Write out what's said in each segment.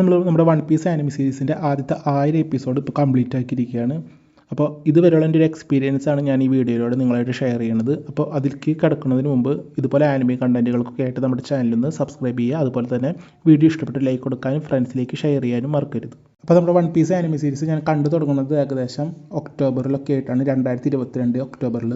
നമ്മൾ നമ്മുടെ one piece anime സീരീസിന്റെ ആദ്യത്തെ ആയിരം എപ്പിസോഡ് ഇപ്പോൾ കംപ്ലീറ്റ് ആക്കിയിരിക്കുകയാണ്. അപ്പോൾ ഇതുവരെയുള്ള എന്റെ ഒരു എക്സ്പീരിയൻസ് ആണ് ഞാൻ ഈ വീഡിയോയിലൂടെ നിങ്ങളായിട്ട് ഷെയർ ചെയ്യുന്നത് അപ്പോൾ അതിലേക്ക് കിടക്കുന്നതിന് മുമ്പ് ഇതുപോലെ ആനിമി കണ്ടന്റുകൾക്കൊക്കെ ആയിട്ട് നമ്മുടെ ചാനലിൽ നിന്ന് സബ്സ്ക്രൈബ് ചെയ്യുക. അതുപോലെ തന്നെ വീഡിയോ ഇഷ്ടപ്പെട്ട് ലൈക്ക് കൊടുക്കാനും ഫ്രണ്ട്സിലേക്ക് ഷെയർ ചെയ്യാനും മറക്കരുത്. അപ്പോൾ നമ്മുടെ വൺ പീസ് ആനിമി സീരീസ് ഞാൻ കണ്ടു തുടങ്ങുന്നത് ഏകദേശം ഒക്ടോബറിലൊക്കെ ആയിട്ടാണ് രണ്ടായിരത്തി ഇരുപത്തിരണ്ട് ഒക്ടോബറിൽ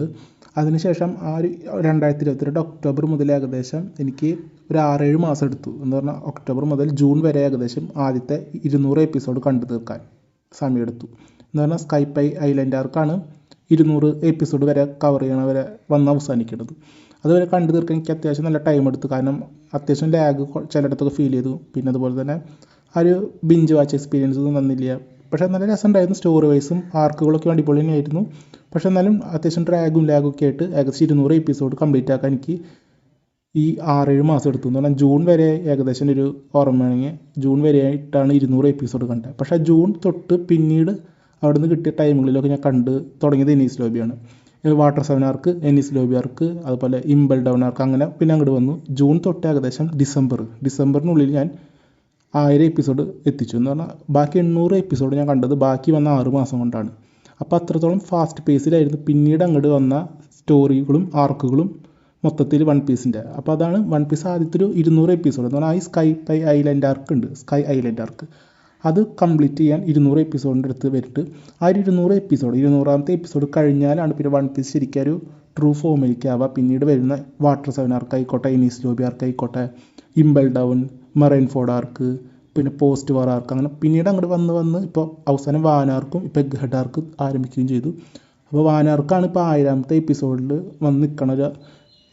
അതിനുശേഷം ആ ഒരു രണ്ടായിരത്തി ഇരുപത്തിരണ്ട് ഒക്ടോബർ മുതൽ ഏകദേശം എനിക്ക് ഒരു ആറേഴ് മാസം എടുത്തു. എന്ന് പറഞ്ഞാൽ ഒക്ടോബർ മുതൽ ജൂൺ വരെ ഏകദേശം ആദ്യത്തെ ഇരുന്നൂറ് എപ്പിസോഡ് കണ്ടു തീർക്കാൻ സമയമെടുത്തു എന്ന് പറഞ്ഞാൽ സ്കൈപ്പ് ഐ ഐലൻഡാർക്കാണ് ഇരുന്നൂറ് എപ്പിസോഡ് വരെ കവർ ചെയ്യണ വരെ വന്ന് അവസാനിക്കുന്നത് അതുവരെ കണ്ടു തീർക്കാൻ എനിക്ക് അത്യാവശ്യം നല്ല ടൈം എടുത്തു. കാരണം അത്യാവശ്യം ലാഗ് ചിലയിടത്തൊക്കെ ഫീൽ ചെയ്തു. പിന്നെ അതുപോലെ തന്നെ ആ ഒരു ബിഞ്ച് വാച്ച് എക്സ്പീരിയൻസ് ഒന്നും തന്നില്ല. പക്ഷേ നല്ല രസമുണ്ടായിരുന്നു സ്റ്റോറി വൈസും ആർക്കുകളൊക്കെ അടിപൊളി തന്നെയായിരുന്നു. പക്ഷേ എന്നാലും അത്യാവശ്യം ഡ്രാഗും ലാഗും ഒക്കെ ആയിട്ട് ഏകദേശം ഇരുന്നൂറ് എപ്പിസോഡ് കംപ്ലീറ്റ് ആക്കാൻ എനിക്ക് ഈ ആറേഴ് മാസം എടുത്തു. എന്ന് പറഞ്ഞാൽ ജൂൺ വരെ ഏകദേശം ഒരു ഓർമ്മയാണെങ്കിൽ ജൂൺ വരെ ആയിട്ടാണ് ഇരുന്നൂറ് എപ്പിസോഡ് കണ്ടത്. പക്ഷേ ജൂൺ തൊട്ട് പിന്നീട് അവിടുന്ന് കിട്ടിയ ടൈമുകളിലൊക്കെ ഞാൻ കണ്ട് തുടങ്ങിയത് എനീസ് ലോബിയാണ് വാട്ടർ സെവൻ ആർക്ക് എനീസ് ആർക്ക് അതുപോലെ ഇമ്പൽ ഡൗൺ ആർക്ക് അങ്ങനെ പിന്നെ അങ്ങോട്ട് വന്നു. ജൂൺ തൊട്ട് ഏകദേശം ഡിസംബർ ഡിസംബറിനുള്ളിൽ ഞാൻ ആയിരം എപ്പിസോഡ് എത്തിച്ചു എന്ന് പറഞ്ഞാൽ ബാക്കി എണ്ണൂറ് എപ്പിസോഡ് ഞാൻ കണ്ടത് ബാക്കി വന്ന ആറ് മാസം കൊണ്ടാണ്. അപ്പോൾ അത്രത്തോളം ഫാസ്റ്റ് പേസിലായിരുന്നു പിന്നീട് അങ്ങോട്ട് വന്ന സ്റ്റോറികളും ആർക്കുകളും മൊത്തത്തിൽ വൺ പീസിന്റെ അപ്പോൾ അതാണ് വൺ പീസ് ആദ്യത്തെ ഒരു ഇരുന്നൂറ് എപ്പിസോഡ് എന്ന് പറഞ്ഞാൽ ഈ സ്കൈ പൈ ഐലൻഡ് ആർക്ക് ഉണ്ട്. സ്കൈ ഐലൻഡ് ആർക്ക് അത് കംപ്ലീറ്റ് ചെയ്യാൻ ഇരുന്നൂറ് എപ്പിസോഡിന്റെ അടുത്ത് വരിട്ട്. ആ ഒരു ഇരുന്നൂറ് എപ്പിസോഡ് ഇരുന്നൂറാമത്തെ എപ്പിസോഡ് കഴിഞ്ഞാലാണ് പിന്നെ വൺ പീസ് ശരിക്കും ഒരു ട്രൂ ഫോമിലേക്ക് ആവുക. പിന്നീട് വരുന്ന വാട്ടർ സെവൻ ആർക്ക് ആയിക്കോട്ടെ ഇനീസ് ലോബി ആർക്ക് ആയിക്കോട്ടെ Impel Down Marineford arc പിന്നെ പോസ്റ്റ് വാർ ആർക്ക് അങ്ങനെ പിന്നീട് അങ്ങോട്ട് വന്ന് വന്ന് ഇപ്പോൾ അവസാനം വാനാർക്കും ഇപ്പോൾ എഗ് ആർക്കും ആരംഭിക്കുകയും ചെയ്തു. അപ്പോൾ വാനാർക്കാണ് ഇപ്പോൾ ആയിരാമത്തെ എപ്പിസോഡിൽ വന്ന് നിൽക്കണ ഒരു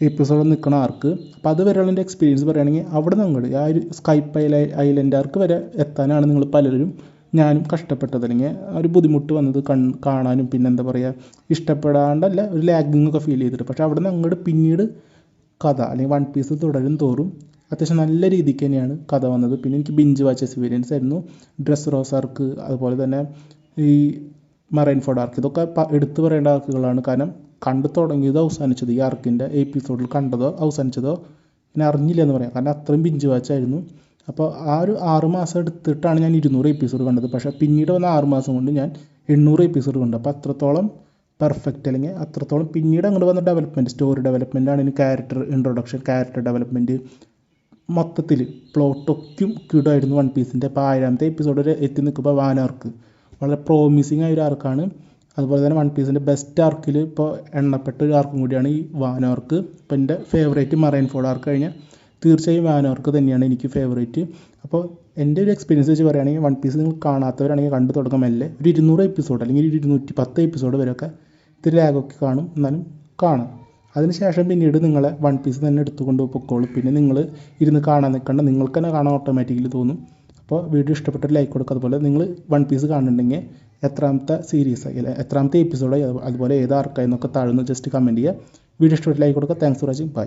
എപ്പിസോഡിൽ നിൽക്കണ ആർക്ക് അപ്പോൾ അത് വരെയുള്ള എന്റെ എക്സ്പീരിയൻസ് പറയുകയാണെങ്കിൽ അവിടെ അങ്ങോട്ട് ആ ഒരു സ്കൈപ്പ് ഐല ഐലൻഡ് ആർക്ക് വരെ എത്താനാണ് നിങ്ങൾ പലരും ഞാനും കഷ്ടപ്പെട്ടത്. അല്ലെങ്കിൽ ഒരു ബുദ്ധിമുട്ട് വന്നത് കൺ കാണാനും പിന്നെ എന്താ പറയുക ഇഷ്ടപ്പെടാണ്ടല്ല ഒരു ലാഗിങ് ഒക്കെ ഫീൽ ചെയ്തിട്ട്. പക്ഷേ അവിടെ നിന്ന് അങ്ങോട്ട് പിന്നീട് കഥ അല്ലെങ്കിൽ വൺ പീസ് തുടരും തോറും അത്യാവശ്യം നല്ല രീതിക്ക് തന്നെയാണ് കഥ വന്നത്. പിന്നെ എനിക്ക് ബിഞ്ച് വാച്ച് എക്സ്പീരിയൻസ് ആയിരുന്നു. ഡ്രസ് റോസ് ആർക്ക് അതുപോലെ തന്നെ ഈ മറൈൻ ഫോർഡ് ആർക്ക് ഇതൊക്കെ എടുത്തു പറയേണ്ട ആർക്കുകളാണ് കാരണം കണ്ടു തുടങ്ങിയതോ അവസാനിച്ചത് ഈ ആർക്കിന്റെ എപ്പിസോഡിൽ കണ്ടതോ അവസാനിച്ചതോ പിന്നെ അറിഞ്ഞില്ല എന്ന് പറയാം. കാരണം അത്രയും ബിഞ്ച് വാച്ചായിരുന്നു അപ്പോൾ ആ ഒരു ആറ് മാസം എടുത്തിട്ടാണ് ഞാൻ ഇരുന്നൂറ് എപ്പിസോഡ് കണ്ടത്. പക്ഷേ പിന്നീട് വന്ന ആറ് മാസം കൊണ്ട് ഞാൻ എണ്ണൂറ് എപ്പിസോഡ് കണ്ടു. അപ്പോൾ അത്രത്തോളം പെർഫെക്റ്റ് അല്ലെങ്കിൽ അത്രത്തോളം പിന്നീട് അങ്ങോട്ട് വന്ന ഡെവലപ്മെന്റ് സ്റ്റോറി ഡെവലപ്മെന്റാണ് ആണ് ക്യാരക്ടർ ഇൻട്രൊഡക്ഷൻ ക്യാരക്ടർ ഡെവലപ്മെന്റ് മൊത്തത്തിൽ പ്ലോട്ടൊക്കെയും കിടായിരുന്നു വൺ പീസിന്റെ അപ്പോൾ ആറാമത്തെ എപ്പിസോഡ് വരെ എത്തി നിൽക്കുമ്പോൾ വാനാർക്ക് വളരെ പ്രോമിസിങ് ആയ ഒരു ആർക്കാണ് അതുപോലെ തന്നെ വൺ പീസിന്റെ ബെസ്റ്റ് ആർക്കിൽ ഇപ്പോൾ എണ്ണപ്പെട്ട ഒരു ആർക്കും കൂടിയാണ് ഈ വാനോർക്ക് ഇപ്പോൾ എന്റെ ഫേവറേറ്റ് മറൈൻ ഫോർഡ് ആർക്ക് കഴിഞ്ഞാൽ തീർച്ചയായും വാനോർക്ക് തന്നെയാണ് എനിക്ക് ഫേവറേറ്റ് അപ്പോൾ എന്റെ ഒരു എക്സ്പീരിയൻസ് വെച്ച് പറയുകയാണെങ്കിൽ വൺ പീസ് നിങ്ങൾ കാണാത്തവരാണെങ്കിൽ കണ്ടു തുടങ്ങാൻ മെല്ലെ. ഒരു ഇരുന്നൂറ് എപ്പിസോഡ് അല്ലെങ്കിൽ ഒരു ഇരുന്നൂറ്റി പത്ത് എപ്പിസോഡ് വരെയൊക്കെ ഇത്തിരി ലാഗൊക്കെ കാണും. എന്നാലും കാണാം. അതിനുശേഷം പിന്നീട് നിങ്ങളെ വൺ പീസ് തന്നെ എടുത്തുകൊണ്ട് പൊക്കോളും. പിന്നെ നിങ്ങൾ ഇരുന്ന് കാണാൻ നിൽക്കേണ്ട. നിങ്ങൾക്ക് തന്നെ കാണാൻ ഓട്ടോമാറ്റിക്കലി തോന്നും. അപ്പോൾ വീഡിയോ ഇഷ്ടപ്പെട്ട ലൈക്ക് കൊടുക്കുക. അതുപോലെ നിങ്ങൾ വൺ പീസ് കാണുന്നുണ്ടെങ്കിൽ എത്രാമത്തെ സീരീസ് അല്ലെ എത്രാമത്തെ എപ്പിസോഡായി അതുപോലെ ഏത് ആർക്കായെന്നൊക്കെ താഴ്ന്നു ജസ്റ്റ് കമന്റ് ചെയ്യുക. വീഡിയോ ഇഷ്ടപ്പെട്ട ലൈക്ക് കൊടുക്കുക. Thanks for watching bye